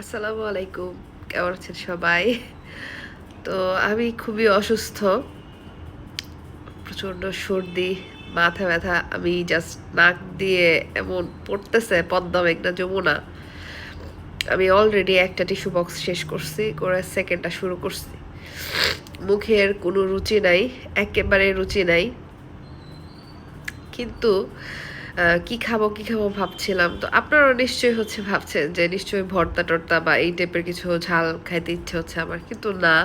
আসসালামু আলাইকুম, কেমন আছেন সবাই? তো আমি খুবই অসুস্থ। প্রচণ্ড সর্দি, মাথা ব্যথা, আমি জাস্ট নাক দিয়ে এমন পড়তেছে, পদ্মা মেঘনা যমুনা। আমি অলরেডি একটা টিস্যু বক্স শেষ করছি, করে সেকেন্ডটা শুরু করছি। মুখের কোনো রুচি নাই, একেবারে রুচি নাই। কিন্তু কি খাব কি খাব ভাবছিলাম। তো আপনারা নিশ্চয়ই হচ্ছে ভাবছেন যে নিশ্চয়ই ভর্তা টর্তা বা এই টাইপের কিছু ঝাল খাইতে ইচ্ছে হচ্ছে আমার। কিন্তু না,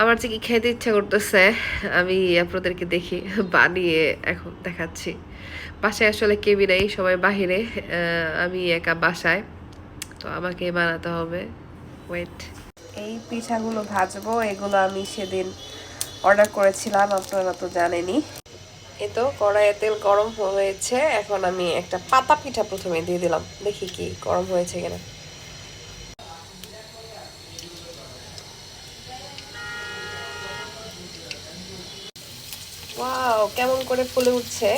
আমার যে কি খেতে ইচ্ছা করতেছে, আমি আপনাদেরকে দেখি, বানিয়ে এখন দেখাচ্ছি। বাসায় আসলে কেবি নাই, সবাই বাহিরে আমি একা বাসায়। তো আমাকে বানাতে হবে। ওয়েট এই পিঠাগুলো ভাজবো, এগুলো আমি সেদিন অর্ডার করেছিলাম, আপনারা তো জানেনই। এ তো কড়াইয়ে তেল গরম হয়েছে, এখন আমি একটা পাতা পিঠা প্রথমে দিয়ে দিলাম। দেখি কি গরম হয়েছে কিনা। ওয়াও, কেমন করে ফুলে উঠছে।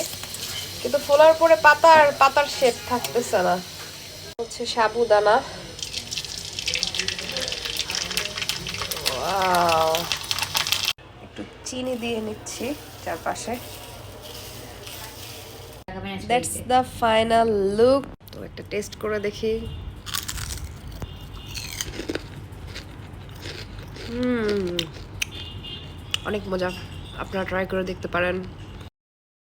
কিন্তু ফোলার পরে পাতার পাতার শেপ থাকতেছে না। হচ্ছে সাবুদানা। একটু চিনি দিয়ে নিচ্ছি চারপাশে। দ্যাটস দ্য ফাইনাল লুক তো একটা টেস্ট করে দেখি। হুম। অনেক মজা। আপনারা ট্রাই করে দেখতে পারেন।